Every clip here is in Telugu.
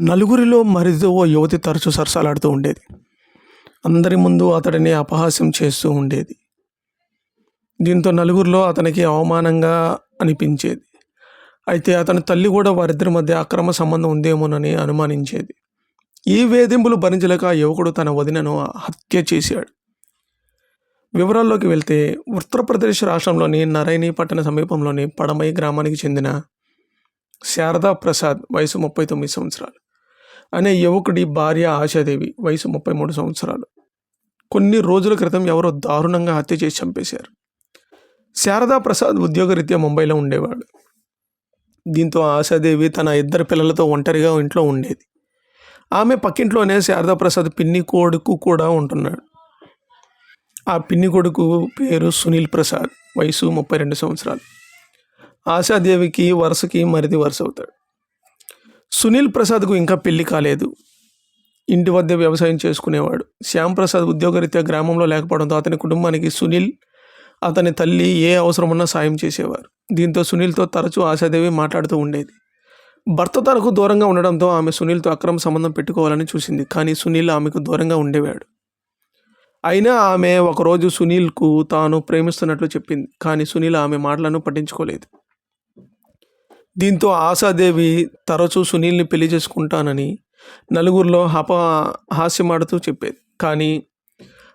నలుగురిలో మరిదో ఓ యువతి తరచూ సరసాలాడుతూ ఉండేది. అందరి ముందు అతడిని అపహాస్యం చేస్తూ ఉండేది. దీంతో నలుగురిలో అతనికి అవమానంగా అనిపించేది. అయితే అతని తల్లి కూడా వారిద్దరి మధ్య అక్రమ సంబంధం ఉందేమోనని అనుమానించేది. ఈ వేధింపులు భరించలేక యువకుడు తన వదినను హత్య చేశాడు. వివరాల్లోకి వెళ్తే ఉత్తరప్రదేశ్ రాష్ట్రంలోని నరైని పట్టణ సమీపంలోని పడమై గ్రామానికి చెందిన శారదా ప్రసాద్ వయసు ముప్పై తొమ్మిది సంవత్సరాలు. అనే యువకుడి భార్య ఆశాదేవి వయసు ముప్పై మూడు సంవత్సరాలు. కొన్ని రోజుల క్రితం ఎవరో దారుణంగా హత్య చేసి చంపేశారు. శారదా ప్రసాద్ ఉద్యోగరీత్యా ముంబైలో ఉండేవాడు. దీంతో ఆశాదేవి తన ఇద్దరు పిల్లలతో ఒంటరిగా ఇంట్లో ఉండేది. ఆమె పక్కింట్లోనే శారదా ప్రసాద్ పిన్ని కొడుకు కూడా ఉంటున్నాడు. ఆ పిన్ని కొడుకు పేరు సునీల్ ప్రసాద్ వయసు ముప్పై రెండు సంవత్సరాలు. ఆశాదేవికి వరుసకి మరిది వరుస అవుతాడు. సునీల్ ప్రసాద్కు ఇంకా పెళ్ళి కాలేదు. ఇంటి వద్ద వ్యవసాయం చేసుకునేవాడు. శ్యామ్ ప్రసాద్ ఉద్యోగరీత్యా గ్రామంలో లేకపోవడంతో అతని కుటుంబానికి సునీల్ అతని తల్లి ఏ అవసరమున్నా సాయం చేసేవారు. దీంతో సునీల్తో తరచూ ఆశాదేవి మాట్లాడుతూ ఉండేది. భర్త తనకు దూరంగా ఉండడంతో ఆమె సునీల్తో అక్రమ సంబంధం పెట్టుకోవాలని చూసింది. కానీ సునీల్ ఆమెకు దూరంగా ఉండేవాడు. అయినా ఆమె ఒకరోజు సునీల్కు తాను ప్రేమిస్తున్నట్లు చెప్పింది. కానీ సునీల్ ఆమె మాటలను పట్టించుకోలేదు. దీంతో ఆశాదేవి తరచూ సునీల్ని పెళ్ళి చేసుకుంటానని నలుగురిలో హప హాస్యమాడుతూ చెప్పేది. కానీ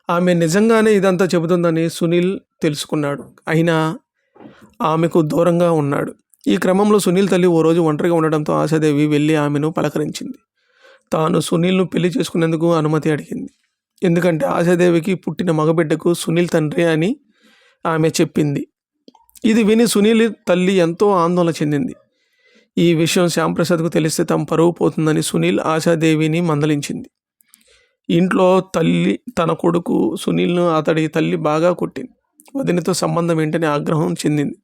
ఆమె నిజంగానే ఇదంతా చెబుతుందని సునీల్ తెలుసుకున్నాడు. అయినా ఆమెకు దూరంగా ఉన్నాడు. ఈ క్రమంలో సునీల్ తల్లి ఓ రోజు ఒంటరిగా ఉండడంతో ఆశాదేవి వెళ్ళి ఆమెను పలకరించింది. తాను సునీల్ను పెళ్ళి చేసుకునేందుకు అనుమతి అడిగింది. ఎందుకంటే ఆశాదేవికి పుట్టిన మగబిడ్డకు సునీల్ తండ్రి అని ఆమె చెప్పింది. ఇది విని సునీల్ తల్లి ఎంతో ఆందోళన చెందింది. ఈ విషయం శ్యాంప్రసాద్కు తెలిస్తే తమ పరువు పోతుందని సునీల్ ఆశాదేవిని మందలించింది. ఇంట్లో తల్లి తన కొడుకు సునీల్ను అతడి తల్లి బాగా కొట్టింది. వదినతో సంబంధం ఏంటని ఆగ్రహం చెందింది.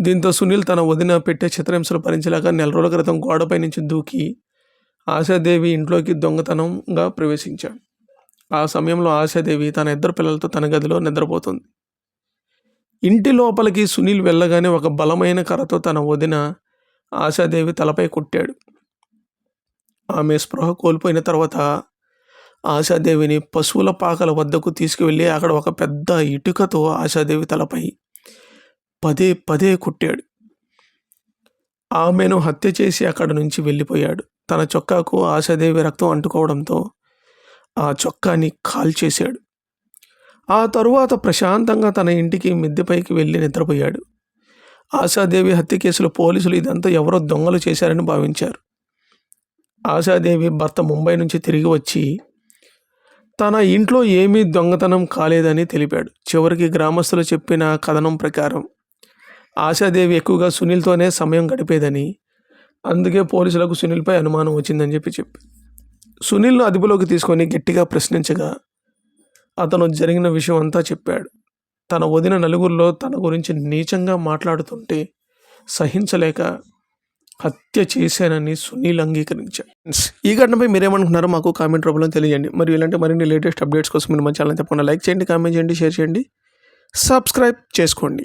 దీంతో సునీల్ తన వదిన పెట్టే చిత్రహింసలు భరించలేక నెల రోజుల క్రితం గోడపై నుంచి దూకి ఆశాదేవి ఇంట్లోకి దొంగతనంగా ప్రవేశించాడు. ఆ సమయంలో ఆశాదేవి తన ఇద్దరు పిల్లలతో తన గదిలో నిద్రపోతుంది. ఇంటి లోపలికి సునీల్ వెళ్ళగానే ఒక బలమైన కర్రతో తన వదిన ఆశాదేవి తలపై కొట్టాడు. ఆమె స్పృహ కోల్పోయిన తర్వాత ఆశాదేవిని పశువుల పాకల వద్దకు తీసుకువెళ్ళి అక్కడ ఒక పెద్ద ఇటుకతో ఆశాదేవి తలపై పదే పదే కొట్టాడు. ఆమెను హత్య చేసి అక్కడ నుంచి వెళ్ళిపోయాడు. తన చొక్కాకు ఆశాదేవి రక్తం అంటుకోవడంతో ఆ చొక్కాని కాల్చేశాడు. ఆ తరువాత ప్రశాంతంగా తన ఇంటికి మిద్దెపైకి వెళ్ళి నిద్రపోయాడు. ఆశాదేవి హత్య కేసులో పోలీసులు ఇదంతా ఎవరో దొంగలు చేశారని భావించారు. ఆశాదేవి భర్త ముంబై నుంచి తిరిగి వచ్చి తన ఇంట్లో ఏమీ దొంగతనం కాలేదని తెలిపాడు. చివరికి గ్రామస్తులు చెప్పిన కథనం ప్రకారం ఆశాదేవి ఎక్కువగా సునీల్తోనే సమయం గడిపేదని అందుకే పోలీసులకు సునీల్పై అనుమానం వచ్చిందని చెప్పి చెప్పి. సునీల్ను అదుపులోకి తీసుకొని గట్టిగా ప్రశ్నించగా అతను జరిగిన విషయం అంతా చెప్పాడు. తన వదిన నలుగురిలో తన గురించి నీచంగా మాట్లాడుతుంటే సహించలేక హత్య చేశానని సునీల్ అంగీకరించాడు. ఈ ఘటనపై మీరేమనుకున్నారో మాకు కామెంట్ రూపంలో తెలియజేయండి. మరియు ఇలాంటి మరిన్ని లేటెస్ట్ అప్డేట్స్ కోసం మీరు మన ఛానల్ తప్పకుండా లైక్ చేయండి కామెంట్ చేయండి షేర్ చేయండి సబ్స్క్రైబ్ చేసుకోండి.